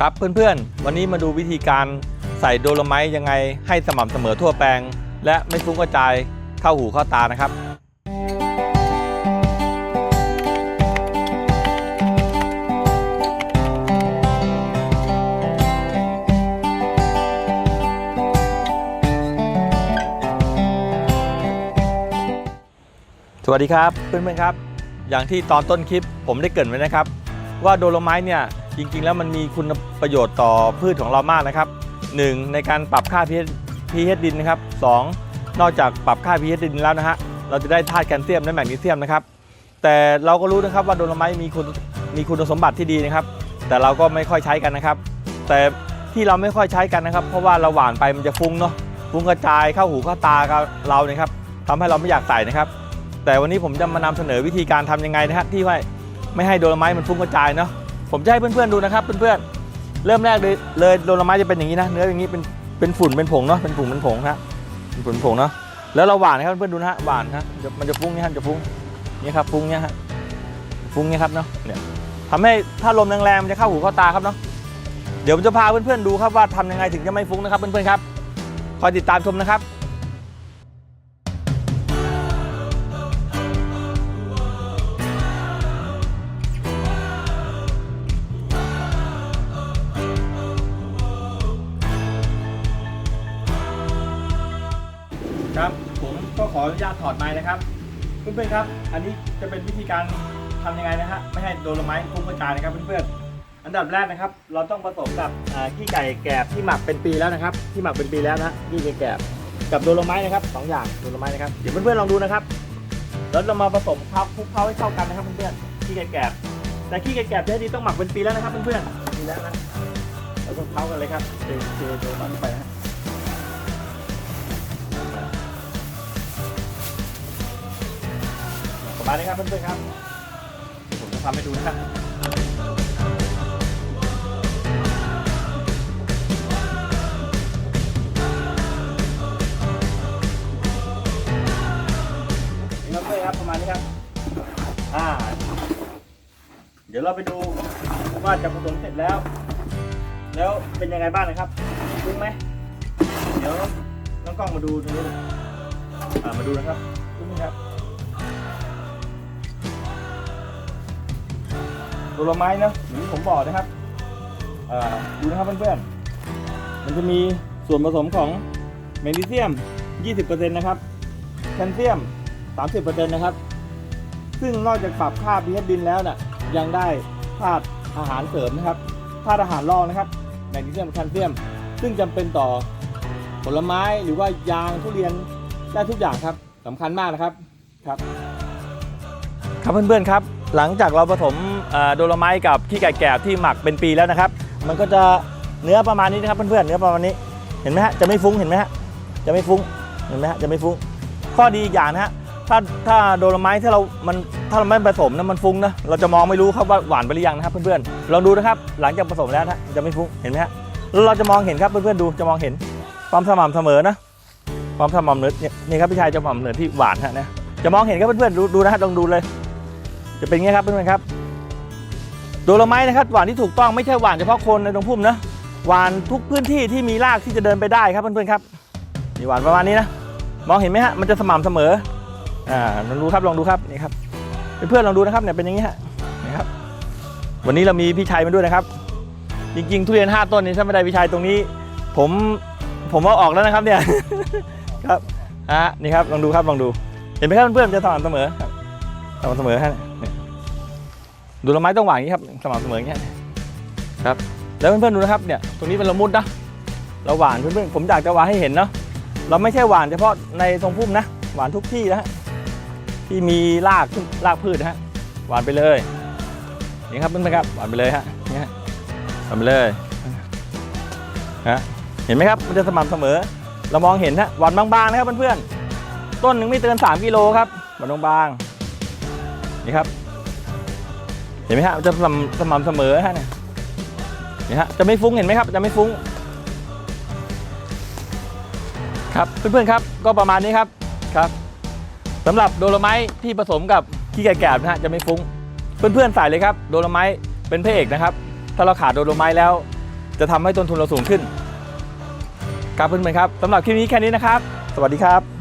ครับเพื่อนๆ วันนี้มาดูวิธีการใส่โดโลไมต์ยังไงให้สม่ำเสมอทั่วแปลง และไม่ฟุ้งกระจายเข้าหูเข้าตานะครับ สวัสดีครับเพื่อนๆครับ อย่างที่ตอนต้นคลิปผมได้เกริ่นไว้นะครับ ว่าโดโลไมต์เนี่ย จริงๆ แล้วมันมีคุณประโยชน์ต่อพืชของเรามากนะครับ 1. ในการปรับค่า pH pH ดินนะครับ 2. นอกจากปรับค่า pH ดินแล้วนะฮะเราจะได้ธาตุแคลเซียมและแมกนีเซียมนะครับ แต่เราก็รู้นะครับว่าโดโลไมต์มีคุณมีคุณสมบัติที่ดีนะครับ แต่เราก็ไม่ค่อยใช้กันนะครับ แต่ที่เราไม่ค่อยใช้กันนะครับ เพราะว่าเราหว่านไปมันจะฟุ้งเนาะฟุ้งกระจายเข้าหูเข้าตาเราเนี่ยครับทำให้เราไม่อยากใส่นะครับ แต่วันนี้ผมจะมานำเสนอวิธีการทำยังไงนะฮะที่ว่าไม่ให้โดโลไมต์มันฟุ้งกระจายเนาะ ผมจะให้เพื่อนๆดูนะครับเพื่อนๆเริ่มแรกเลยเลยโดโลไมต์จะเป็นอย่างนี้นะ เนื้ออย่างนี้เป็นเป็นฝุ่นเป็นผงเนาะเป็นฝุ่นเป็นผงนะเป็นฝุ่นผงเนาะแล้วเราหวานนะครับเพื่อนๆดูนะฮะหวานฮะมันจะมันจะฟุ้งเนี่ยฮะจะฟุ้งนี่ครับฟุ้งเนี่ยฮะฟุ้งเนี่ยครับเนาะเนี่ยทำให้ถ้าลมแรงๆมันจะเข้าหูเข้าตาครับเนาะเดี๋ยวผมจะพาเพื่อนๆดูครับว่าทำยังไงถึงจะไม่ฟุ้งนะครับเพื่อนๆครับคอยติดตามชมนะครับ ออนุญาตถอดไม้นะครับเพื่อนๆครับ อันนี้จะเป็นวิธีการทำยังไงนะฮะไม่ให้โดนไม้ฟุ้งกระจายนะครับเพื่อนๆอันดับแรกนะครับ เราต้องผสมกับขี้ไก่แกบที่หมักเป็นปีแล้วนะครับ ที่หมักเป็นปีแล้วนะขี้ไก่แกบกับโดโลไม้นะครับสองอย่างโดโลไม้นะครับเดี๋ยวเพื่อนๆลองดูนะครับแล้วเรามาผสมคลุกคลุกเคล้าให้เข้ากันนะครับเพื่อนๆขี้ไก่แกบแต่ขี้ไก่แกบที่ดีต้องหมักเป็นปีแล้วนะครับเพื่อนๆปีแล้วนะเราต้องเคล้ากันเลยครับเทเทโดโลไม้ลงไปนะ มาณนี้ครับเพื่อนๆครับผมจะทำให้ดูนะครับนี่ครับเพื่อนครับประมาณนี้ครับอ่าเดี๋ยวเราไปดูว่าจะผสมเสร็จแล้ว แล้วเป็นยังไงบ้างนะครับฟุ้งไหมเดี๋ยวน้องกล้องมาดูตรงนี้เลยอ่ามาดูนะครับฟุ้งไหมครับ ผลไม้นะอย่างที่ผมบอกนะครับดูนะครับเพื่อนๆ มันจะมีส่วนผสมของแมกนีเซียม 20%นะครับแคลเซียม 30%นะครับ ซึ่งนอกจากปรับค่า pH ดินแล้วน่ะยังได้ธาตุอาหารเสริมนะครับธาตุอาหารรองนะครับแมกนีเซียมแคลเซียม ซึ่งจำเป็นต่อผลไม้หรือว่ายางทุเรียนได้ทุกอย่างครับสำคัญมากนะครับครับ ครับเพื่อนๆครับ หลังจากเราผสมโดโลไมต์กับขี้ไก่แกบที่หมักเป็นปีแล้วนะครับ มันก็จะเนื้อประมาณนี้นะครับเพื่อนๆเนื้อประมาณนี้เห็นไหมฮะจะไม่ฟุ้งเห็นไหมฮะจะไม่ฟุ้งเห็นไหมฮะจะไม่ฟุ้ง ข้อดีอีกอย่างนะฮะถ้าถ้าโดโลไมต์ที่เรา มันถ้าเราไม่ผสมนะมันฟุ้งนะเราจะมองไม่รู้ครับว่าหวานไปหรือยังนะครับเพื่อนๆลองดูนะครับหลังจากผสมแล้วนะจะไม่ฟุ้งเห็นไหมฮะเราจะมองเห็นครับเพื่อนๆดูจะมองเห็นความสม่ำเสมอนะความสม่ำเสมอเนี่ยนี่ครับพี่ชายจะสม่ำเสมอที่หวานฮะนะจะมองเห็นครับเพื่อนๆดูดูนะฮะลองดูเลย จะเป็นอย่างนี้ครับเพื่อนๆครับโดโลไม้นะครับหวานที่ถูกต้องไม่ใช่หวานเฉพาะคนในตรงพุ่มนะหวานทุกพื้นที่ที่มีรากที่จะเดินไปได้ครับเพื่อนๆครับนี่หวานประมาณนี้นะมองเห็นไหมฮะมันจะสม่ำเสมออ่าลองดูครับลองดูครับนี่ครับเพื่อนๆลองดูนะครับเนี่ยเป็นอย่างนี้ฮะนี่ครับวันนี้เรามีพี่ชัยมาด้วยนะครับ จริงๆทุเรียนห้าต้นนี้ถ้าไม่ได้พี่ชัยตรงนี้ ผมผมเอาออกแล้วนะครับเนี่ยครับอะนี่ครับลองดูครับลองดู เห็นไหมครับเพื่อนๆจะสม่ำเสมอสม่ำเสมอฮะ ดูละไม้ต้องหวานอย่างนี้ครับสม่ำเสมออย่างนี้ครับแล้วเพื่อนๆดูนะครับเนี่ยตรงนี้เป็นละมุดนะเราหวานเพื่อนๆผมอยากจะหวานให้เห็นเนาะเราไม่ใช่หวานเฉพาะในตรงพุ่มนะ หวานทุกที่นะฮะที่มีรากรากพืชนะฮะหวานไปเลยนี่ครับเพื่อนๆครับหวานไปเลยฮะนี่ฮะหวานไปเลยฮะเห็นไหมครับมันจะสม่ำเสมอ เรามองเห็นฮะหวานบางๆนะครับเพื่อนๆต้นหนึ่งไม่เกิน3กิโลครับหวานบางๆนี่ครับ เห็นไหมฮะจะสม่ำสม่ำเสมอฮะเนี่ยนี่ฮะจะไม่ฟุ้งเห็นไหมครับจะไม่ฟุ้งครับเพื่อนๆครับก็ประมาณนี้ครับครับสำหรับโดโลไมต์ที่ผสมกับขี้ไก่แกบนะฮะจะไม่ฟุ้ง เพื่อนๆใส่เลยครับโดโลไมต์เป็นพระเอกนะครับ ถ้าเราขาดโดโลไมต์แล้ว จะทำให้ต้นทุนเราสูงขึ้นครับเพื่อนๆครับสำหรับคลิปนี้แค่นี้นะครับ สวัสดีครับ